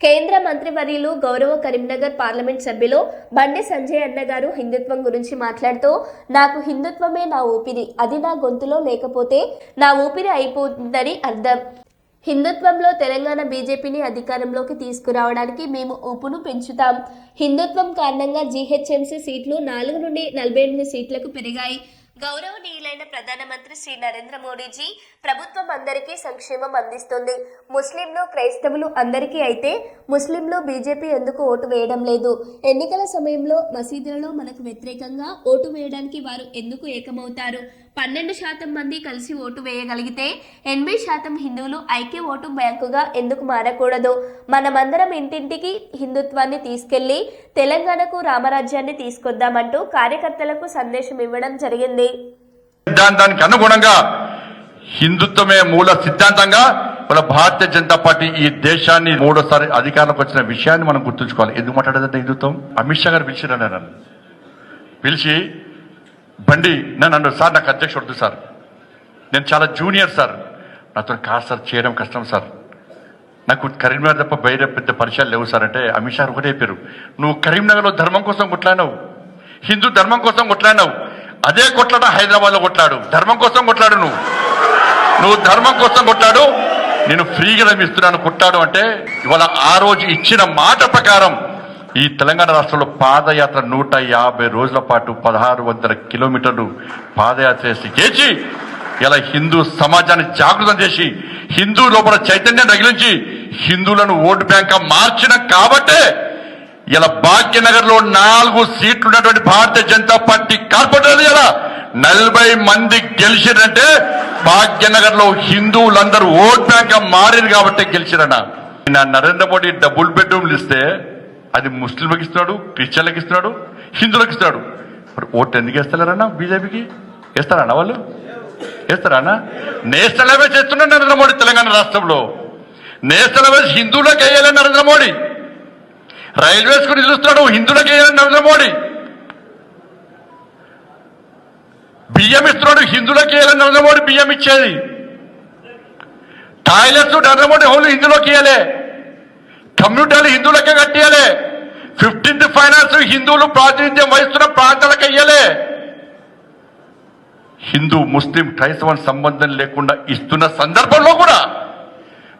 కేంద్ర మంత్రివర్యులు గౌరవ కరీంనగర్ పార్లమెంట్ సభ్యులు బండి సంజయ్ అన్న గారు హిందుత్వం గురించి మాట్లాడుతూ నాకు హిందుత్వమే నా ఊపిరి. అది నా గొంతులో లేకపోతే నా ఊపిరి అయిపోతుందని అర్థం. హిందుత్వంలో తెలంగాణ బీజేపీని అధికారంలోకి తీసుకురావడానికి మేము ఊపును పెంచుతాం. హిందుత్వం కారణంగా జీహెచ్ఎంసీ సీట్లు నాలుగు నుండి నలభై ఎనిమిది సీట్లకు పెరిగాయి. గౌరవనీయులైన ప్రధానమంత్రి శ్రీ నరేంద్ర మోడీజీ ప్రభుత్వం అందరికీ సంక్షేమం అందిస్తుంది. ముస్లింలు క్రైస్తవులు అందరికీ అయితే ముస్లింలు బీజేపీ ఎందుకు ఓటు వేయడం లేదు? ఎన్నికల సమయంలో మసీదులలో మనకు వ్యతిరేకంగా ఓటు వేయడానికి వారు ఎందుకు ఏకమవుతారు? పన్నెండు శాతం మంది కలిసి ఓటు వేయగలిగితే ఎనభై శాతం హిందువులు ఐక్య ఓటు బ్యాంకుగా ఎందుకు మారకూడదు? మనమందరం ఇంటింటికి హిందుత్వాన్ని తీసుకెళ్ళి తెలంగాణకు రామరాజ్యాన్ని తీసుకొద్దామంటూ కార్యకర్తలకు సందేశం ఇవ్వడం జరిగింది. సిద్ధాంతానికి అనుగుణంగా హిందుత్వమే మూల సిద్ధాంతంగా మన భారతీయ జనతా పార్టీ ఈ దేశాన్ని మూడోసారి అధికారంలోకి వచ్చిన విషయాన్ని మనం గుర్తుంచుకోవాలి. ఎందుకు మాట్లాడేదంటే హిందుత్వం? అమిత్ షా గారు పిలిచిరన్న నన్ను. పిలిచి బండి నన్ను అన్నారు సార్ నాకు అధ్యక్షుడు వద్దు సార్. నేను చాలా జూనియర్ సార్. నాతో కాదు సార్ చేయడం కష్టం సార్. నాకు కరీంనగర్ తప్ప బయట పెద్ద పరిచయాలు లేవు సార్. అంటే అమిత్ షా ఒకటే పేరు నువ్వు కరీంనగర్లో ధర్మం కోసం కొట్లాడినావు. హిందూ ధర్మం కోసం కొట్లాడినావు. అదే కొట్లాడ హైదరాబాద్లో కొట్లాడు. ధర్మం కోసం కొట్లాడు నువ్వు. నువ్వు ధర్మం కోసం కొట్లాడు. నేను ఫ్రీగా ఇస్తున్నాను కొట్టాడు అంటే ఇవాళ ఆ రోజు ఇచ్చిన మాట ప్రకారం ఈ తెలంగాణ రాష్ట్రంలో పాదయాత్ర నూట యాభై రోజుల పాటు పదహారు వందల కిలోమీటర్లు పాదయాత్ర చేసి చేసి ఇలా హిందూ సమాజాన్ని జాగృతం చేసి హిందూ లోపల చైతన్యం రగిలించి హిందువులను ఓటు బ్యాంక్ మార్చిన కాబట్టే ఇలా భాగ్యనగర్లో నాలుగు సీట్లు ఉన్నటువంటి భారతీయ జనతా పార్టీ కార్పొరేటర్లు ఇలా నలభై మంది గెలిచిరంటే భాగ్యనగర్లో హిందువులందరూ ఓట్ బ్యాంక్గా మారింది కాబట్టి గెలిచిరన్న నా నరేంద్ర మోడీ డబుల్ బెడ్రూమ్లు ఇస్తే అది ముస్లింలకు ఇస్తున్నాడు క్రిస్టియన్లకు ఇస్తున్నాడు హిందువులకు ఇస్తున్నాడు. మరి ఓటు ఎందుకు వేస్తలేరన్నా బీజేపీకి? వేస్తారన్నా వాళ్ళు? వేస్తారా నేషనల్ అవే చేస్తున్నాడు నరేంద్ర మోడీ తెలంగాణ రాష్ట్రంలో. నేషనల్ అవే హిందువులకు వేయాలని నరేంద్ర మోడీ. రైల్వేస్కు నిలుస్తున్నాడు. హిందువులకు వేయాలని నరేంద్ర మోడీ. బియ్యం ఇస్తున్నాడు. హిందువులకు వేయాలని నరేంద్ర మోడీ బియ్యం ఇచ్చేది. టాయిలెట్స్ నరేంద్ర మోడీ హోలు హిందువులకు ఇవ్వలే కమ్యూనిటీలు హిందువులకే కట్టేయాలి ఫిఫ్టీన్త్ ఫైనాన్స్ హిందువులు ప్రాతినిధ్యం వహిస్తున్న ప్రాంతాలకు అయ్యలే హిందూ ముస్లిం క్రైస్తవం సంబంధం లేకుండా ఇస్తున్న సందర్భంలో కూడా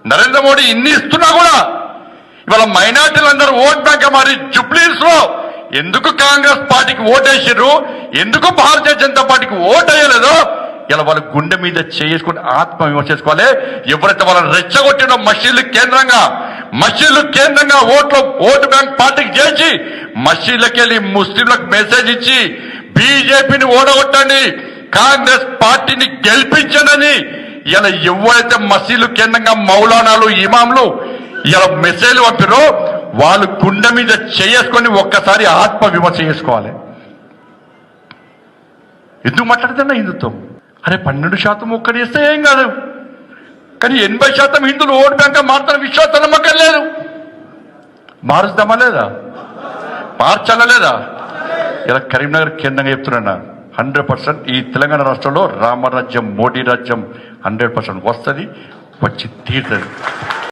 నరేంద్ర మోడీ ఇన్ని ఇస్తున్నా కూడా ఇవాళ మైనార్టీలందరూ ఓట్ బ్యాంక్ మరి జుబ్లీస్లో ఎందుకు కాంగ్రెస్ పార్టీకి ఓటేసారు ఎందుకు భారతీయ జనతా పార్టీకి ఓట్ ఇలా వాళ్ళ గుండె మీద చేసుకుని ఆత్మ విమర్శ చేసుకోవాలి. ఎవరైతే వాళ్ళని రెచ్చగొట్టినో మసీదు కేంద్రంగా మసీదు కేంద్రంగా ఓట్లు ఓటు బ్యాంక్ పార్టీకి చేసి మసీదులకు వెళ్ళి ముస్లింలకు మెసేజ్ ఇచ్చి బీజేపీని ఓడగొట్టండి కాంగ్రెస్ పార్టీని గెలిపించండి ఇలా ఎవరైతే మసీలు కేంద్రంగా మౌలానాలు ఇమాంలు ఇలా మెసేజ్ పంపిరో వాళ్ళు గుండె మీద చేసుకొని ఒక్కసారి ఆత్మ విమర్శ చేసుకోవాలి. ఎందుకు మాట్లాడుతున్నా హిందుత్వం? అరే పన్నెండు శాతం ఒక్కడేస్తే ఏం కాదు. కానీ ఎనభై శాతం హిందువులు ఓటు బ్యాంక్ మారుతున్న విశ్వాసం నమ్మకం లేదు. మారుస్తామా లేదా? మార్చాలా లేదా? ఇలా కరీంనగర్ కేంద్రంగా చెప్తున్నా హండ్రెడ్ పర్సెంట్ ఈ తెలంగాణ రాష్ట్రంలో రామరాజ్యం మోడీ రాజ్యం హండ్రెడ్ పర్సెంట్ వస్తుంది వచ్చి తీరుతుంది.